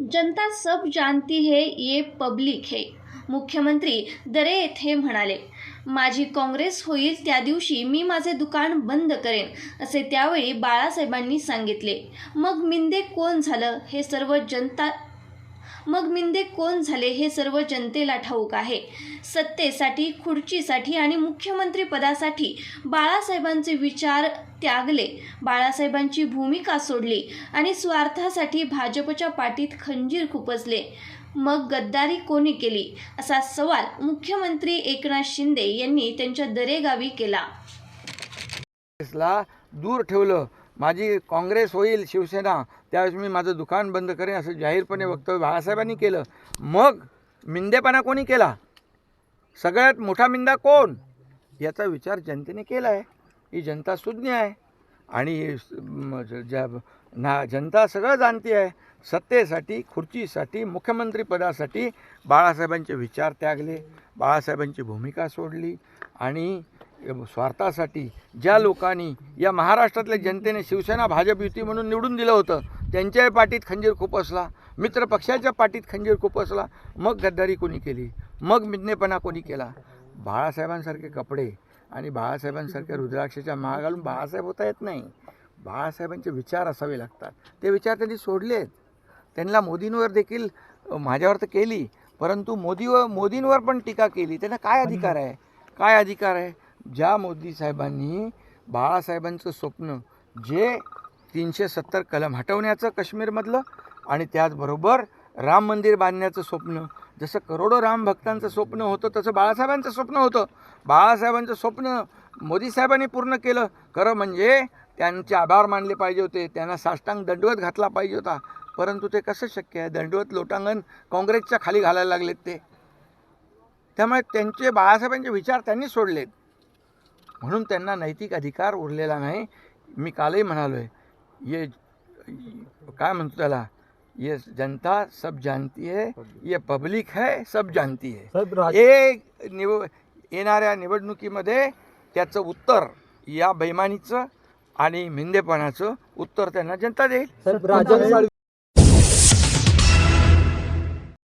जनता सब जानती है ये पब्लिक है. मुख्यमंत्री दरे येथे म्हणाले माझी काँग्रेस होईल त्या दिवशी मी माझे दुकान बंद करेन असे त्यावेळी बाळासाहेबांनी सांगितले. मग मिंदे कोण झालं? हे सर्व जनता मग मिंदे कोण झाले हे सर्व जनतेला ठाऊक आहे. सत्तेसाठी खुर्चीसाठी आणि मुख्यमंत्री पदासाठी बाळासाहेबांचे विचार त्यागले. बाळासाहेबांची भूमिका सोडली आणि स्वार्थासाठी भाजपच्या पाठीत खंजीर खुपसले. मग गद्दारी कोणी केली? असा सवाल मुख्यमंत्री एकनाथ शिंदे यांनी त्यांच्या दरेगावी केला. दूर ठेवलं. माझी काँग्रेस होईल शिवसेना त्यावेळेस मी माझं दुकान बंद करेन असं जाहीरपणे वक्तव्य बाळासाहेबांनी केलं. मग मिंदेपणा कोणी केला? सगळ्यात मोठा मिंदा कोण? याचा विचार जनतेने केला आहे ही जनता सुज्ञ आहे. आणि ज्या ना जनता सगळं जाणती आहे. सत्तेसाठी खुर्चीसाठी मुख्यमंत्रीपदासाठी बाळासाहेबांचे विचार त्यागले. बाळासाहेबांची भूमिका सोडली. आणि स्वार्थासाठी ज्या लोकांनी या महाराष्ट्रातल्या जनतेने शिवसेना भाजप युती म्हणून निवडून दिलं होतं त्यांच्याही पाठीत खंजीर खुपसला मित्र पक्षाच्या पाठीत खंजीर खुपसला मग गद्दारी कोणी केली? मग मिदनेपणा कोणी केला? बाळासाहेबांसारखे कपडे आणि बाळासाहेबांसारख्या रुद्राक्षाच्या माळ घालून बाळासाहेब होता येत नाही. बाळासाहेबांचे विचार असावे लागतात. ते विचार त्यांनी सोडलेत त्यांना मोदींवर देखील माझ्यावर तर केली परंतु मोदीवर मोदींवर पण टीका केली. त्यांना काय अधिकार आहे? काय अधिकार आहे? ज्या मोदी साहेबांनी बाळासाहेबांचं स्वप्न जे तीनशे सत्तर कलम हटवण्याचं काश्मीरमधलं आणि त्याचबरोबर राम मंदिर बांधण्याचं स्वप्न जसं करोडो राम भक्तांचं स्वप्न होतं तसं बाळासाहेबांचं स्वप्न होतं. बाळासाहेबांचं स्वप्न मोदी साहेबांनी पूर्ण केलं. खरं म्हणजे त्यांचे आभार मानले पाहिजे होते त्यांना साष्टांग दंडवत घातला पाहिजे होता. परंतु ते कसं शक्य आहे? दंडवत लोटांगण काँग्रेसच्या खाली घालायला लागलेत ते. त्यामुळे त्यांचे बाळासाहेबांचे विचार त्यांनी सोडलेत. म्हणून त्यांना नैतिक अधिकार उरलेला नाही. मी कालही म्हणालो आहे ये काय म्हणतो त्याला? ये जनता सब जानती है ये पब्लिक है सब जानती है. हे निव येणाऱ्या निवडणुकीमध्ये त्याचं उत्तर या बैमानीचं आणि मिंदेपणाचं उत्तर त्यांना जनता देईल.